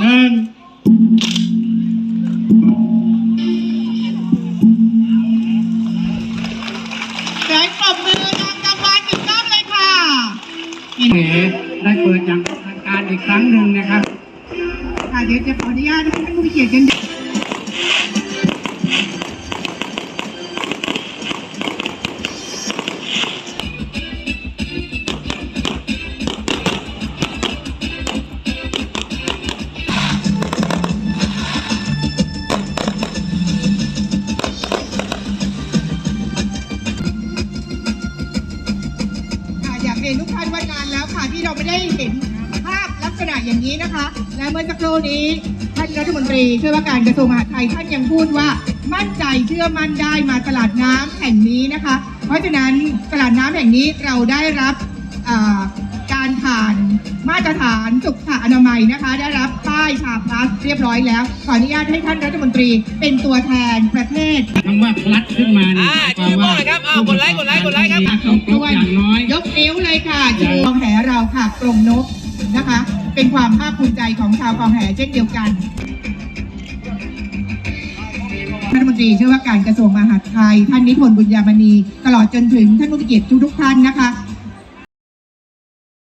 หนึ่งเสียงปรบมือดังกังวานอีกรอบเลยค่ะแหมได้เปิดอย่างทางการอีกครั้งหนึ่งนะครับ ค่ะเดี๋ยวจะขออนุญาตให้ผู้เขียนกัน เรียนทุกท่านว่านานแล้วค่ะที่เราไม่ได้เห็นภาพลักษณะอย่างนี้นะคะ และเมื่อสักครู่นี้ท่านรัฐมนตรีช่วยว่าการกระทรวงมหาดไทยท่านยังพูดว่ามั่นใจเชื่อมั่นได้มาตลาดน้ำแห่งนี้นะคะ เพราะฉะนั้นตลาดน้ำแห่งนี้เราได้รับการผ่านมาตรฐานสุขอนา นะคะ ได้รับป้ายชาพลัสเรียบร้อยแล้ว ขออนุญาตให้ท่านรัฐมนตรีเป็นตัวแทนประเทศคำว่าพลัดขึ้นมาเนี่ยอ่าหมายความว่าชื่อบอกเลยครับอ่ากดไลค์กดไลค์กดไลค์ครับต้องครบอย่างน้อย ยกนิ้วเลยค่ะชูกองแหเราค่ะกรงนกนะคะ เป็นความภาคภูมิใจของชาวกองแหเช่นเดียวกัน รัฐมนตรีช่วยว่าการกระทรวงมหาดไทย ท่านนิพนธ์บุญญามณี ตลอดจนถึงท่านผู้มีเกียรติทุกๆท่านนะคะ